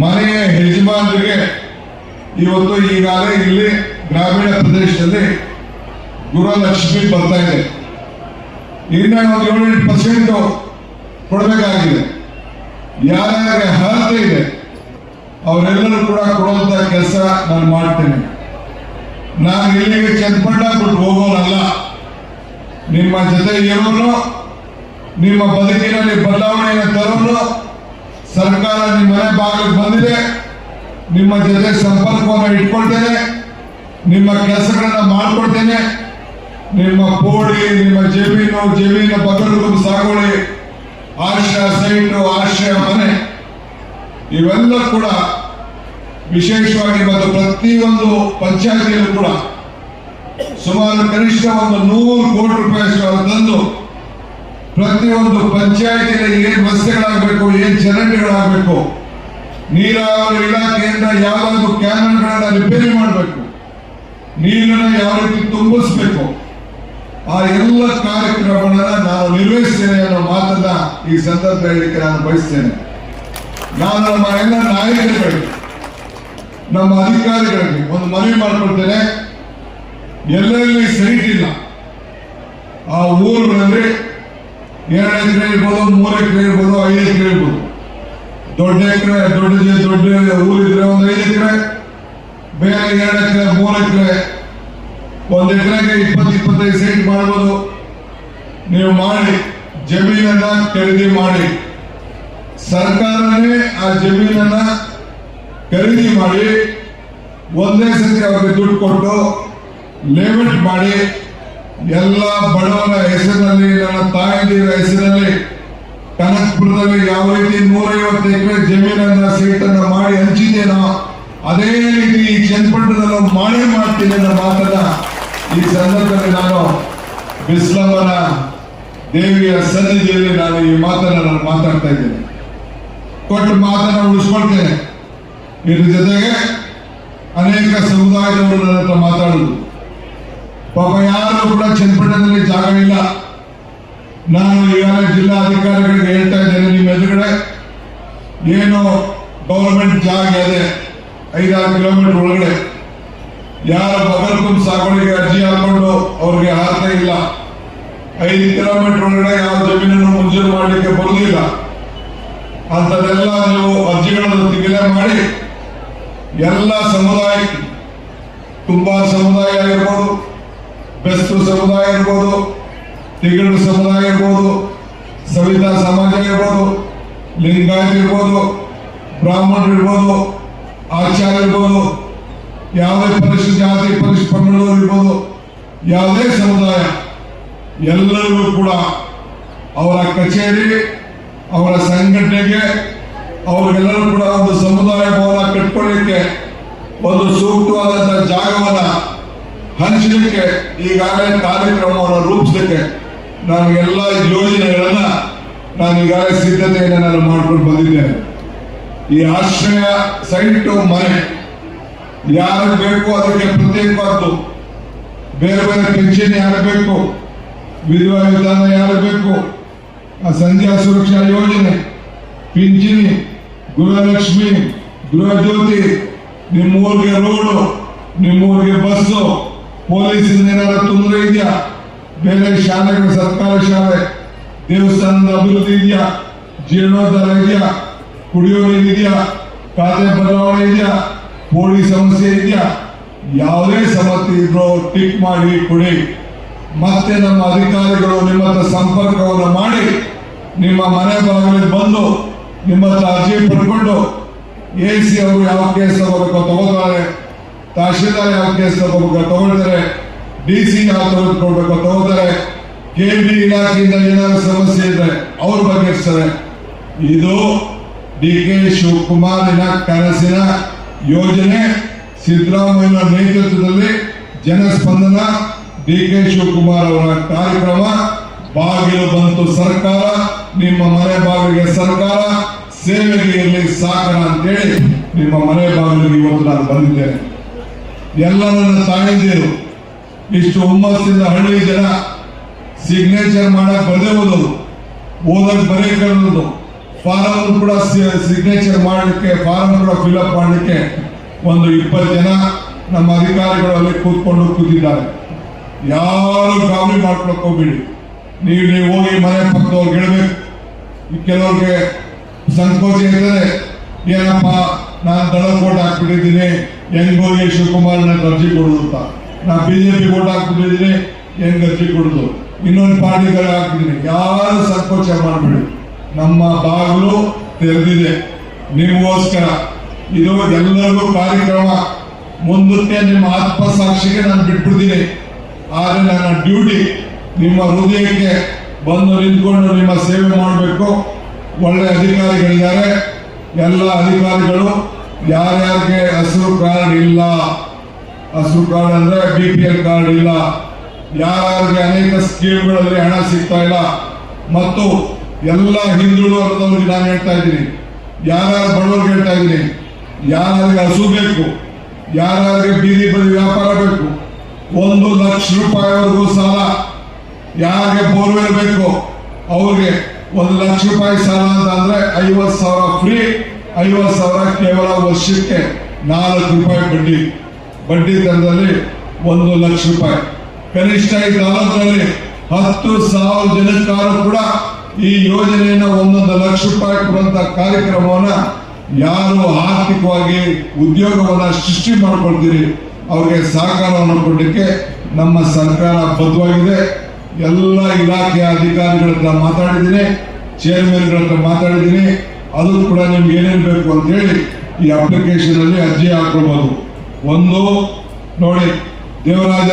ಮನೆಯ ಯಜಮಾನರಿಗೆ ಇವತ್ತು ಈಗಾಗಲೇ ಇಲ್ಲಿ ಗ್ರಾಮೀಣ ಪ್ರದೇಶದಲ್ಲಿ ಗೃಹಲಕ್ಷ್ಮಿ ಬರ್ತಾ ಇದೆ. ಇನ್ನ ಏಳೆಂಟು ಪರ್ಸೆಂಟ್ ಕೊಡಬೇಕಾಗಿದೆ. ಯಾರ್ಯಾರಿಗೆ ಅರ್ಹತೆ ಇದೆ, ಅವರೆಲ್ಲರೂ ಕೂಡ ಕೊಡುವಂತ ಕೆಲಸ ನಾನು ಮಾಡ್ತೇನೆ. ನಾನು ಇಲ್ಲಿಗೆ ಚೆನ್ನಪಟ್ಟ ಬಿಟ್ಟು ಹೋಗೋನಲ್ಲ. ನಿಮ್ಮ ಜೊತೆ ಇರೋನು ನಿಮ್ಮ ಬದುಕಿನಲ್ಲಿ ಬದಲಾವಣೆಯನ್ನು ತರೋನು ಸರ್ಕಾರ ನಿಮ್ಮ ಮನೆ ಬಾಗಿಲಿಗೆ ಬಂದಿದೆ. ನಿಮ್ಮ ಜೊತೆ ಸಂಪರ್ಕವನ್ನು ಇಟ್ಕೊಳ್ತೇನೆ. ನಿಮ್ಮ ಕೆಲಸಗಳನ್ನ ಮಾಡಿಕೊಡ್ತೇನೆ ನಿಮ್ಮ ಪೋಡಿ, ನಿಮ್ಮ ಜಮೀನು ಜಮೀನು ಬದಲು ಸಾಗುವಳಿ, ಆಶ್ರಯ, ಸೈಟು, ಆಶ್ರಯ, ಮನೆ, ಇವೆಲ್ಲ ಕೂಡ ವಿಶೇಷವಾಗಿ ಮತ್ತು ಪ್ರತಿಯೊಂದು ಪಂಚಾಯತಿಯಲ್ಲೂ ಕೂಡ ಸುಮಾರು ಕನಿಷ್ಠ ಒಂದು ನೂರು ಕೋಟಿ ರೂಪಾಯಿ ತಂದು ಪ್ರತಿಯೊಂದು ಪಂಚಾಯತಿಗೆ ಏನ್ ರಸ್ತೆಗಳಾಗಬೇಕು ಏನ್ ಚರಂಡಿಗಳಾಗಬೇಕು, ನೀರಾವರಿ ಇಲಾಖೆಯಿಂದ ಯಾವ್ದಾದ್ರು ಕ್ಯಾನಲ್ಗಳನ್ನ ರಿಪೇರಿ ಮಾಡಬೇಕು. ನೀರನ್ನ ಯಾವ ರೀತಿ ತುಂಬಿಸ್ಬೇಕು. ಆ ಎಲ್ಲ ಕಾರ್ಯಕ್ರಮಗಳನ್ನ ನಾನು ನಿರ್ವಹಿಸ್ತೇನೆ ಅನ್ನೋ ಮಾತನ್ನ ಈ ಸಂದರ್ಭ ಹೇಳಲಿಕ್ಕೆ ನಾನು ಬಯಸ್ತೇನೆ. ನಾನು ನಮ್ಮ ಎಲ್ಲ ನಾಯಕರುಗಳಿಗೆ ನಮ್ಮ ಅಧಿಕಾರಿಗಳಿಗೆ ಒಂದು ಮನವಿ ಮಾಡ್ಕೊಳ್ತೇನೆ. ಎಲ್ಲೆಲ್ಲಿ ಸೈಟ್ ಇಲ್ಲ ಆ ಊರುಗಳಲ್ಲಿ ಎರಡು ಎಕರೆ ಇರ್ಬೋದು, ಮೂರು ಎಕರೆ ಇರ್ಬೋದು, ಐದು ಎಕರೆ ಇರ್ಬೋದು. ದೊಡ್ಡ ಎಕರೆ, ದೊಡ್ಡ ದೊಡ್ಡ ಊರಿದ್ರೆ ಒಂದು ಐದು ಎಕರೆ, ಬೇರೆ ಎರಡು ಎಕರೆ, ಮೂರು ಎಕರೆ. ಒಂದು ಎಕರೆಗೆ ಇಪ್ಪತ್ತು, ಇಪ್ಪತ್ತೈದು ಸೈಟ್ ಮಾಡ್ಬೋದು. ನೀವು ಮಾಡಿ, ಜಮೀನನ್ನ ಖರೀದಿ ಮಾಡಿ. ಸರ್ಕಾರನೇ ಆ ಜಮೀನನ್ನ ಖರೀದಿ ಮಾಡಿ, ಒಂದೇ ಸತಿ ಅವ್ರಿಗೆ ದುಡ್ಡು ಕೊಟ್ಟು ಲೇಔಟ್ ಮಾಡಿ. ಎಲ್ಲ ಬಡವರ ಹೆಸರಿನಲ್ಲಿ, ನನ್ನ ತಾಯಂದಿರ ಹೆಸರಿನಲ್ಲಿ, ಕನಕಪುರದಲ್ಲಿ ಯಾವ ರೀತಿ ನೂರೈವತ್ತು ಎಕರೆ ಜಮೀನನ್ನ ಸೀಟನ್ನ ಮಾಡಿ ಹಂಚಿದ್ದೇನೋ, ಅದೇ ರೀತಿ ಈ ಮಾಡೇ ಮಾಡ್ತೀನಿ ಅನ್ನೋ ಮಾತನ್ನ ಈ ಸಂದರ್ಭದಲ್ಲಿ ನಾನು ಬಿಸ್ಲಮ್ಮನ ದೇವಿಯ ಸನ್ನಿಧಿಯಲ್ಲಿ ನಾನು ಈ ಮಾತನ್ನ ನಾನು ಮಾತಾಡ್ತಾ ಇದ್ದೇನೆ. ಕೊಟ್ಟು ಮಾತನ್ನ ಉಳಿಸ್ಕೊಳ್ತೇನೆ. ಇದ್ರ ಜೊತೆಗೆ ಅನೇಕ ಸಮುದಾಯದವರು ನನ್ನ ಹತ್ರ ಮಾತಾಡುದು. ಪಾಪ ಯಾರು ಕೂಡ ಚನ್ನಪಟ್ಟಣದಲ್ಲಿ ಜಾಗ ಇಲ್ಲ. ನಾನು ಈಗಾಗಲೇ ಜಿಲ್ಲಾಧಿಕಾರಿಗಳಿಗೆ ಹೇಳ್ತಾ ಇದ್ದೇನೆ, ನಿಮ್ಮ ಎದುರುಗಡೆ ಏನು ಗೌರ್ಮೆಂಟ್ ಜಾಗ ಇದೆ, ಐದಾರು ಕಿಲೋಮೀಟರ್ ಒಳಗಡೆ. ಯಾರ ಬಗಲ್ಕುಂ ಸಾಗುವಳಿಗೆ ಅರ್ಜಿ ಹಾಕೊಂಡು ಅವ್ರಿಗೆ ಅರ್ಥ ಇಲ್ಲ. ಐದು ಕಿಲೋಮೀಟರ್ ಒಳಗಡೆ ಯಾವ ಜಮೀನನ್ನು ಮಂಜೂರು ಮಾಡಲಿಕ್ಕೆ ಬರುದಿಲ್ಲ. ಅಂತದೆಲ್ಲ ನೀವು ಅರ್ಜಿಗಳನ್ನು ತಿಗಿಲೆ ಮಾಡಿ, ಎಲ್ಲ ಸಮುದಾಯ ತುಂಬಾ ಸಮುದಾಯ ಇರ್ಬೋದು ಬೆಸ್ತು ಸಮುದಾಯ ಇರ್ಬೋದು ತಿಗಡು ಸಮುದಾಯ ಇರ್ಬೋದು, ಸವಿತಾ ಸಮಾಜ ಇರ್ಬೋದು, ಲಿಂಗಾಯತ್ ಇರ್ಬೋದು, ಬ್ರಾಹ್ಮಣರು ಇರ್ಬೋದು ಆಚಾರ್ಯ ಇರ್ಬೋದು, ಯಾವುದೇ ಪರಿಶು ಜಾತಿ ಪರಿಶು ಪಂಗಡದವರು ಇರ್ಬೋದು, ಯಾವುದೇ ಸಮುದಾಯ, ಎಲ್ಲರಿಗೂ ಕೂಡ ಅವರ ಕಚೇರಿ, ಅವರ ಸಂಘಟನೆಗೆ ಅವರಿಗೆಲ್ಲರೂ ಕೂಡ ಒಂದು ಸಮುದಾಯ ಭವನ ಕಟ್ಕೊಳ್ಳಿಕ್ಕೆ ಒಂದು ಜಾಗವನ್ನ ಹಂಚಲಿಕ್ಕೆ ಈಗಾಗಲೇ ಕಾರ್ಯಕ್ರಮವನ್ನು ರೂಪಿಸಲಿಕ್ಕೆ ನಾನು ಎಲ್ಲ ಯೋಜನೆಗಳನ್ನ ನಾನು ಈಗಾಗಲೇ ಸಿದ್ಧತೆಯನ್ನು ನಾನು ಮಾಡ್ಕೊಂಡು ಬಂದಿದ್ದೇನೆ. ಈ ಆಶ್ರಯ ಸೈಟು ಮನೆ ಯಾರಿಗೆ ಬೇಕು ಅದಕ್ಕೆ ಪ್ರತ್ಯೇಕವಾದ್ದು. ಬೇರೆ ಬೇರೆ ಪಿಂಚಣಿ ಯಾರು ಬೇಕು? ವಿಧವಾ ವಿಧಾನ ಯಾರು ಬೇಕು? ಆ ಸಂಧ್ಯಾ ಸುರಕ್ಷಾ ಯೋಜನೆ, ಪಿಂಚಣಿ, ಗೃಹಲಕ್ಷ್ಮಿ ಗೃಹಜ್ಯೋತಿ ನಿಮ್ಮೂರಿಗೆ ರೋಡು, ನಿಮ್ಮೂರಿಗೆ ಬಸ್ಸು ಪೊಲೀಸಿಂದ ಏನಾರ ತೊಂದರೆ ಇದೆಯಾ? ಬೇರೆ ಶಾಲೆಗಳು, ಸರ್ಕಾರಿ ಶಾಲೆ, ದೇವಸ್ಥಾನದ ಅಭಿವೃದ್ಧಿ ಇದೆಯಾ? ಜೀರ್ಣೋದ್ಧಾರ ಇದೆಯಾ? ಕುಡಿಯೋ ನೀರು ಇದೆಯಾ? ಖಾತೆ ಬದಲಾವಣೆ ಇದೆಯಾ? ಪೊಲೀಸ್ ಸಮಸ್ಯೆ ಇದೆಯಾ? ಯಾವುದೇ ಸಮಸ್ಯೆ ಇದ್ರೂ ಟಿಕ್ ಮಾಡಿ ಕೊಡಿ. ಮತ್ತೆ ನಮ್ಮ ಅಧಿಕಾರಿಗಳು ನಿಮ್ಮ ಹತ್ರ ಸಂಪರ್ಕವನ್ನು ಮಾಡಿ, ನಿಮ್ಮ ಮನೆ ಬಾಗಿಲಿಗೆ ಬಂದು ನಿಮ್ಮ ಹತ್ರ ಅರ್ಜಿ ಪಡ್ಕೊಂಡು ಎ ಸಿ ಅವರು ಯಾವ ಕೇಸ್ ಅವರು ತಗೋತಾರೆ. ತಹಶೀಲ್ದಾರ್ ಯಾವ ಕೇಸ್ ತಗೋಬೇಕು ತಗೊಳ್ತಾರೆ ಡಿ ಸಿ ಯಾವ ತೆಗೆದುಕೊಳ್ಬೇಕು ತಗೋತಾರೆ. ಕೆ ಬಿ ಇಲಾಖೆಯಿಂದ ಏನಾದ್ರು ಸಮಸ್ಯೆ ಇದ್ರೆ ಅವ್ರ ಬಗೆಹರಿಸ್ತಾರೆ ಇದು ಡಿ ಕೆ ಶಿವಕುಮಾರಿನ ಕನಸಿನ ಯೋಜನೆ. ಸಿದ್ದರಾಮಯ್ಯ ನೇತೃತ್ವದಲ್ಲಿ ಜನಸ್ಪಂದನ ಡಿ ಕೆ ಶಿವಕುಮಾರ್ ಅವರ ಕಾರ್ಯಕ್ರಮ. ಬಾಗಿಲು ಬಂತು ಸರ್ಕಾರ, ನಿಮ್ಮ ಮನೆ ಬಾಗಿಲಿಗೆ ಸರ್ಕಾರ, ಸೇವೆಗೆ ಇರಲಿ ಸಾಕಣ ಅಂತೇಳಿ ನಿಮ್ಮ ಮನೆ ಬಾಗಿಲಿಗೆ ಇವತ್ತು ನಾನು ಬಂದಿದ್ದೇನೆ. ಎಲ್ಲ ನನ್ನ ತಾಯಂದಿರು ಇಷ್ಟು ಹುಮ್ಮಸ್ಸಿಂದ ಹಳ್ಳಿ ಜನ ಸಿಗ್ನೇಚರ್ ಮಾಡಕ್ ಬರದೇ ಓದಕ್ ಬರೀ ಕಲಿಯೋದು ಫಾರಂ ಕೂಡ ಸಿಗ್ನೇಚರ್ ಮಾಡಲಿಕ್ಕೆ ಫಾರಂ ಕೂಡ ಫಿಲ್ಅಪ್ ಮಾಡಲಿಕ್ಕೆ ಒಂದು ಇಪ್ಪತ್ತು ಜನ ನಮ್ಮ ಅಧಿಕಾರಿಗಳು ಅಲ್ಲಿ ಕೂತ್ಕೊಂಡು ಕೂತಿದ್ದಾರೆ. ಯಾರು ಗಾಬರಿ ಮಾಡ್ಕೊಳಕ್ ನೀವು ನೀವು ಹೋಗಿ ಮನೆ ಪಕ್ಕದವ್ರಿಗೆ ಹೇಳ್ಬೇಕು. ಕೆಲವ್ರಿಗೆ ಸಂಕೋಚ ಇದ್ದರೆ ಏನಪ್ಪ ನಾನು ದಳ ಕೋಟ್ ಹಾಕ್ಬಿಟ್ಟಿದ್ದೀನಿ. ಹೆಂಗ್ ಹೋಗಿ ಶಿವಕುಮಾರ್ನ ಅರ್ಜಿ ಕೊಡುದು ಅಂತ. ನಾ ಬಿಜೆಪಿ ಕೋಟ್ ಹಾಕ್ಬಿಟ್ಟಿದ್ದೀನಿ ಹೆಂಗ್ ಅರ್ಜಿ ಕೊಡುದು. ಇನ್ನೊಂದು ಪಾರ್ಟಿಗಳು ಹಾಕ್ತೀನಿ ಯಾರು ಸಂಕೋಚ ಮಾಡ್ಬಿಡಿ. ನಮ್ಮ ಬಾಗಿಲು ತೆರೆದಿದೆ. ನಿಮಗೋಸ್ಕರ. ಇದು ಎಲ್ಲರಿಗೂ ಕಾರ್ಯಕ್ರಮ. ಮುಂದಕ್ಕೆ ನಿಮ್ಮ ಆತ್ಮಸಾಕ್ಷಿಗೆ ನಾನು ಬಿಟ್ಬಿಡ್ತೀನಿ. ಆದರೆ ನನ್ನ ಡ್ಯೂಟಿ ನಿಮ್ಮ ಹೃದಯಕ್ಕೆ ಬಂದು ನಿಂತ್ಕೊಂಡು ನಿಮ್ಮ ಸೇವೆ ಮಾಡಬೇಕು. ಒಳ್ಳೆ ಅಧಿಕಾರಿಗಳಿದ್ದಾರೆ. ಎಲ್ಲ ಅಧಿಕಾರಿಗಳು, ಯಾರ್ಯಾರಿಗೆ ಹಸಿರು ಕಾರ್ಡ್ ಇಲ್ಲ ಹಸಿರು ಕಾರ್ಡ್ ಅಂದ್ರೆ ಬಿ ಪಿ ಎಲ್ ಕಾರ್ಡ್ ಇಲ್ಲ, ಯಾರ್ಯಾರಿಗೆ ಅನೇಕ ಸ್ಕೀಮ್ಗಳಲ್ಲಿ ಹಣ ಸಿಗ್ತಾ ಇಲ್ಲ, ಮತ್ತು ಎಲ್ಲ ಹಿಂದುಳಿದ ವರ್ಗದವ್ರಿಗೆ ನಾನು ಹೇಳ್ತಾ ಇದ್ದೀನಿ. ಯಾರ್ಯಾರು ಬಡವರಿಗೆ ಹೇಳ್ತಾ ಇದ್ದೀನಿ, ಯಾರ್ಯಾರಿಗೆ ಹಸು ಬೇಕು, ಯಾರ್ಯಾರಿಗೆ ಬೀದಿ ಬದಿ ವ್ಯಾಪಾರ ಬೇಕು, ಒಂದು ಲಕ್ಷ ರೂಪಾಯಿವರೆಗೂ ಸಾಲ ಯಾರಿಗೆ ಬೋರ್ವೆಲ್ ಬೇಕು ಅವ್ರಿಗೆ ಒಂದು ಲಕ್ಷ ರೂಪಾಯಿ ಸಾಲ ಅಂತ ಅಂದ್ರೆ ಐವತ್ತು ಸಾವಿರ ಫ್ರೀ ಐವತ್ತು ಸಾವಿರ ಕೇವಲ ವರ್ಷಕ್ಕೆ ನಾಲ್ಕು ರೂಪಾಯಿ ಬಡ್ಡಿ. ಬಡ್ಡಿ ದರದಲ್ಲಿ ಒಂದು ಲಕ್ಷ ರೂಪಾಯಿ. ಕನಿಷ್ಠ ಈ ಕಾಲದಲ್ಲಿ ಹತ್ತು ಸಾವಿರ ಜನಕ್ಕಾರು ಕೂಡ ಈ ಯೋಜನೆಯನ್ನ ಒಂದೊಂದು ಲಕ್ಷ ರೂಪಾಯಿ ಕೊಡುವಂತ ಕಾರ್ಯಕ್ರಮವನ್ನ ಯಾರು ಆರ್ಥಿಕವಾಗಿ ಉದ್ಯೋಗವನ್ನ ಸೃಷ್ಟಿ ಮಾಡಿಕೊಳ್ತೀರಿ, ಅವ್ರಿಗೆ ಸಹಕಾರವನ್ನು ಕೊಡಲಿಕ್ಕೆ ನಮ್ಮ ಸರ್ಕಾರ ಬದ್ಧವಾಗಿದೆ. ಎಲ್ಲ ಇಲಾಖೆಯ ಅಧಿಕಾರಿಗಳ ಹತ್ರ ಮಾತಾಡಿದ್ದೀನಿ ಚೇರ್ಮನ್ಗಳ ಹತ್ರ ಮಾತಾಡಿದ್ದೀನಿ. ಅದು ಕೂಡ ನಿಮ್ಗೆ ಏನೇನು ಬೇಕು ಅಂತ ಹೇಳಿ ಈ ಅಪ್ಲಿಕೇಶನ್ ಅಲ್ಲಿ ಅರ್ಜಿ ಹಾಕೊಳ್ಬಹುದು ಒಂದು, ನೋಡಿ, ದೇವರಾಜರ